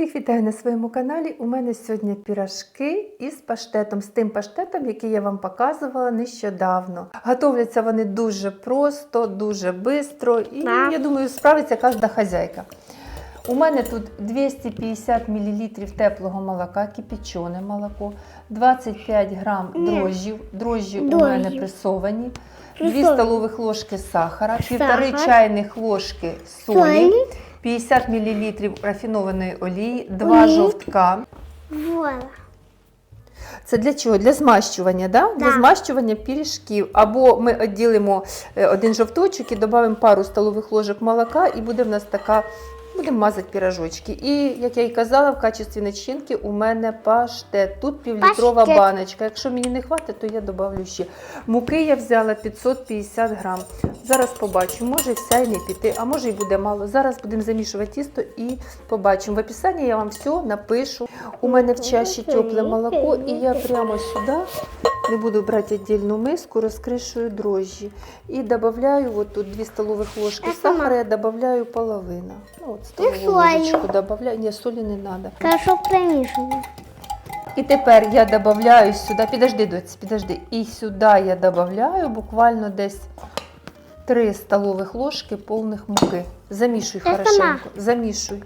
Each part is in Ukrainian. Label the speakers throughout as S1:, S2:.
S1: Всіх вітаю на своєму каналі. У мене сьогодні пірашки із паштетом, з тим паштетом, який я вам показувала нещодавно. Готовляться вони дуже просто, дуже швидко і я думаю, справиться кожна хазяйка. У мене тут 250 мл теплого молока, кипячене молоко, 25 грам дрожжів. Дрожжі у мене пресовані, 2 столових ложки сахара, 1,5 чайних ложки солі.
S2: Солі.
S1: 50 мл рафінованої олії, 2
S2: Олії.
S1: жовтка.
S2: Вола.
S1: Це для чого? Для змащування, да? Для
S2: Да.
S1: змащування пиріжків. Або ми відділимо е, один жовточок і додамо пару столових ложок молока, і буде в нас така. Будемо мазати пірожочки. І, як я і казала, в качестві начинки у мене паштет. Тут півлітрова
S2: Паштет.
S1: баночка. Якщо мені не хватить, то я додавлю ще. Муки я взяла 550 грам. Зараз побачу, може вся і не піти, а може і буде мало. Зараз будемо замішувати тісто і побачимо. В описанні я вам все напишу. У мене в чаші тепле молоко, і я прямо сюди не буду брати віддільну миску, розкришую дрожжі. І додаю, от тут 2 столових ложки сахара, я додаю половину. Ну, от столову ложечку додаю. Ні, солі не треба.
S2: Хорошо примішано.
S1: І тепер я додаю сюди, підожди, доць, підожди. І сюди я додаю буквально десь 3 столових ложки повних муки. Замішуй
S2: Я
S1: хорошенько. Замішуй.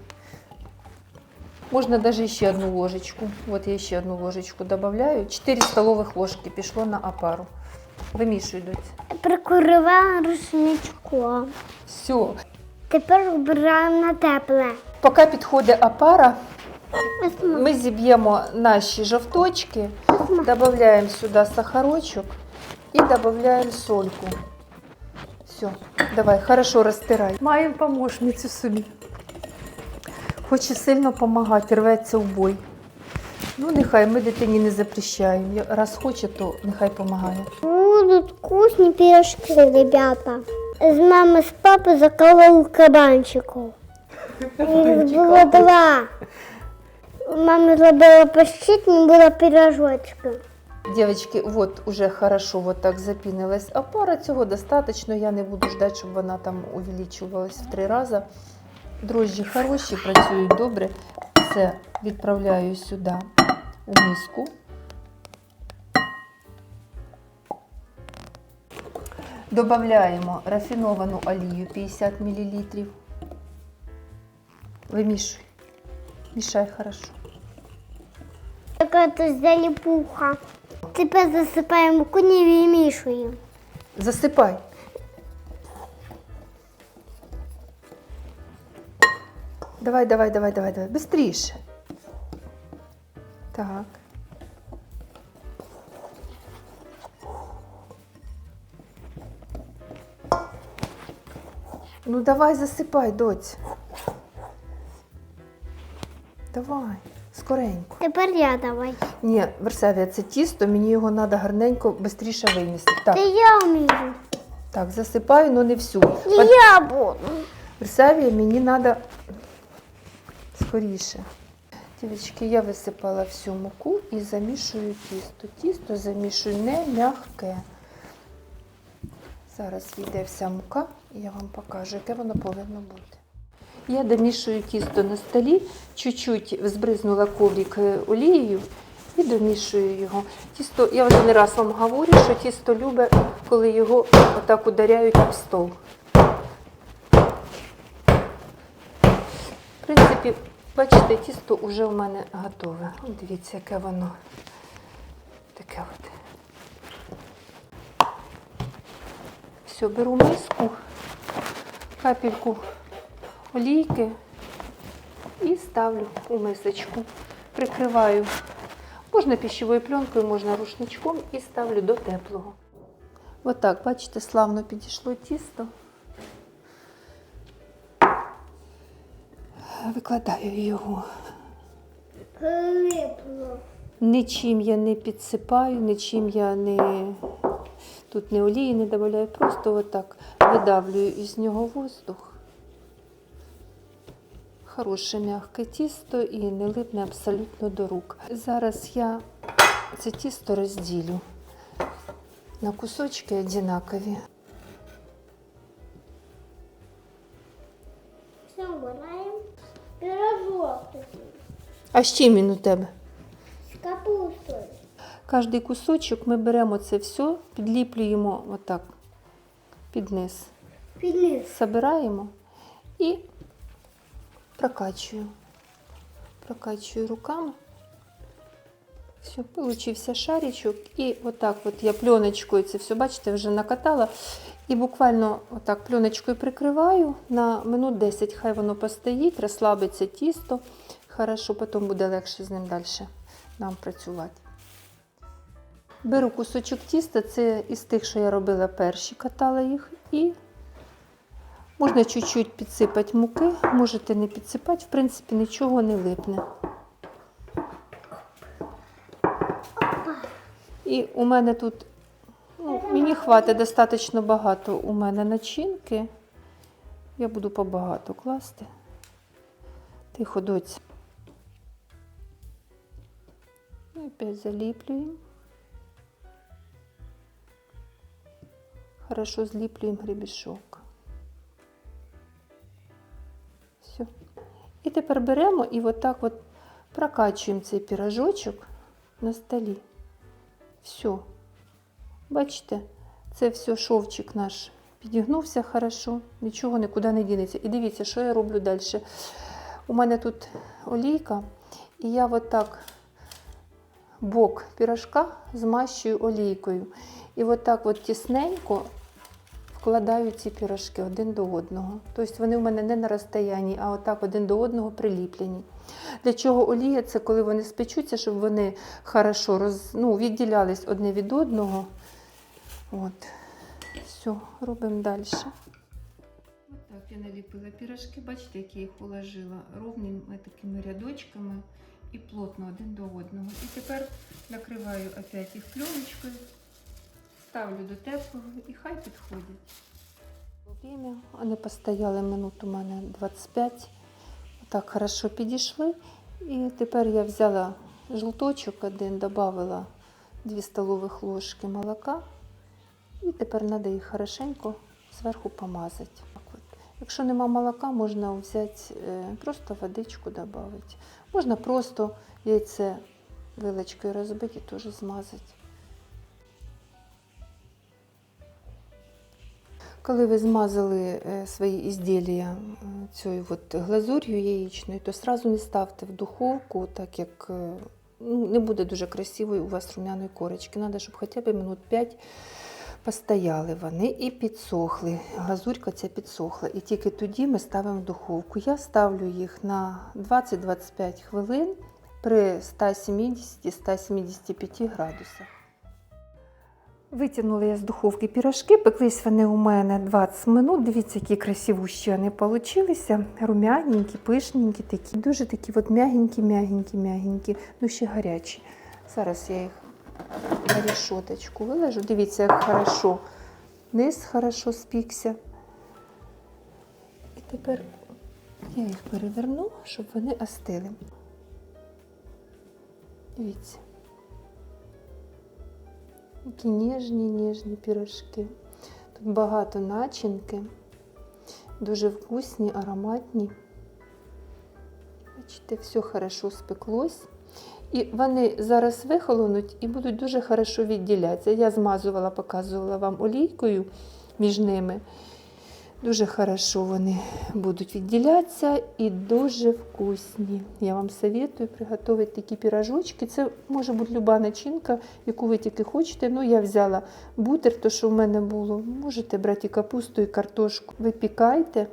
S1: Можна навіть ще одну ложечку. От я ще одну ложечку додаю. 4 столових ложки пішло на опару. Вимішуй, доць.
S2: Рушничком.
S1: Все.
S2: Тепер вбираємо на тепле.
S1: Поки підходить опара,
S2: Ми
S1: зіб'ємо наші жовточки, додаємо сюди сахарочок і додаємо сольку. Все, давай, хорошо розтирай. Маємо помощницю собі. Хоче сильно допомагати, рветься в бой. Ну, нехай ми дитині не запрещаємо. Раз хоче, то нехай допомагає.
S2: Будуть вкусні пирожки, ребята. З мами, з папи закололи кабанчиків. Їх було два. Мама зробила пощитні, було пирожочки.
S1: Дівчатки, от уже хорошо вот так запінилась опара. Цього достатньо. Я не буду ждати, щоб вона там увеличувалась в три рази. Дрожжі хороші, працюють добре. Все відправляю сюди у миску. Добавляємо рафіновану олію 50 мл. Вимішуй. Мішай хорошо.
S2: Така то заліпуха. Тепер засипаємо муку, не вимішуємо.
S1: Засипай. Давай, давай, давай, давай, давай. Быстріше. Так. Ну давай засипай, доць. Давай, скоренько.
S2: Тепер я давай.
S1: Ні, Версавія, це тісто, мені його треба гарненько швидше винести. Так.
S2: Та я вмію.
S1: Так, засипаю, але не всю.
S2: І я буду.
S1: Версавія мені треба скоріше. Дівчатки, я висипала всю муку і замішую тісто. Тісто замішую не м'яке. Зараз війде вся мука і я вам покажу, яке воно повинно бути. Я домішую тісто на столі, чуть-чуть збризнула коврик е, олією і домішую його. Тісто, я вже не раз вам говорю, що тісто любить, коли його отак ударяють об стол. В принципі, бачите, тісто вже в мене готове. Дивіться, яке воно таке от. Все, беру миску, капельку олійки і ставлю у мисочку. Прикриваю. Можна пищевою пленкою, можна рушничком і ставлю до теплого. Отак, бачите, славно підійшло тісто. Викладаю його.
S2: Прилипло.
S1: Нічим я не підсипаю, нічим я не тут не олії не додаю, просто отак видавлюю із нього воздух. Хороше м'яке тісто і не липне абсолютно до рук. Зараз я це тісто розділю на кусочки однакові.
S2: Пирожок такий.
S1: А з чим він у тебе?
S2: З капустою.
S1: Кожний кусочок ми беремо це все, підліплюємо отак під низ.
S2: Підніс.
S1: Собираємо і прокачую. Прокачую руками. Все, получився шаричок. І отак от я пленочкою це все, бачите, вже накатала. І буквально отак пленочкою прикриваю на минут 10. Хай воно постоїть, розслабиться тісто. Хорошо, потім буде легше з ним далі нам працювати. Беру кусочок тіста, це із тих, що я робила перші, катала їх, і можна чуть-чуть підсипати муки, можете не підсипати, в принципі, нічого не липне. І у мене тут, ну, мені хватить достатньо багато у мене начинки. Я буду побагато класти. Тихо, доць. І опять заліплюємо. Хорошо зліплюємо гребішок. Все. І тепер беремо і отак от прокачуємо цей пірожочок на столі. Все. Бачите, це все шовчик наш підігнувся хорошо, нічого нікуди не дінеться. І дивіться, що я роблю далі. У мене тут олійка, і я отак бок пірожка змащую олійкою. І отак от тісненько вкладаю ці пірожки один до одного. Тобто вони в мене не на розстоянні, а отак один до одного приліплені. Для чого олія? Це коли вони спечуться, щоб вони хорошо роз, ну, відділялись одне від одного. От. Все, робимо далі. Отак я наліпила пірожки, бачите, які я їх уложила ровними такими рядочками і плотно один до одного. І тепер накриваю опять їх пленочкою, ставлю до теплого і хай підходять. Время. Вони постояли минут у мене 25. Так хорошо підійшли. І тепер я взяла жовточок один, додала 2 столових ложки молока. І тепер треба їх хорошенько зверху помазати. Якщо нема молока, можна взяти е, просто водичку додати. Можна просто яйце вилочкою розбити теж змазати. Коли ви змазали е, свої ізділля цією от глазур'ю яєчною, то одразу не ставте в духовку, так як е, ну, не буде дуже красивої у вас румяної корочки. Треба, щоб хоча б минут 5 постояли вони і підсохли. Глазурька ця підсохла. І тільки тоді ми ставимо в духовку. Я ставлю їх на 20-25 хвилин при 170-175 градусах. Витягнула я з духовки пірожки, пеклись вони у мене 20 минут. Дивіться, які красивущі вони получилися. Рум'яненькі, пишненькі такі. Дуже такі от м'ягенькі, м'ягенькі, м'ягенькі, ну ще гарячі. Зараз я їх на рішоточку виложу. Дивіться, як хорошо. Низ хорошо спікся. І тепер я їх переверну, щоб вони остили. Дивіться. Які ніжні, ніжні пірожки. Тут багато начинки, дуже вкусні, ароматні. Бачите, все хорошо спеклось. І вони зараз вихолонуть і будуть дуже хорошо відділятися. Я змазувала, показувала вам олійкою між ними. Дуже хорошо вони будуть відділятися і дуже вкусні. Я вам советую приготувати такі пірожочки. Це може бути люба начинка, яку ви тільки хочете. Ну, я взяла бутер, то що в мене було. Можете брати і капусту, і картошку. Випікайте.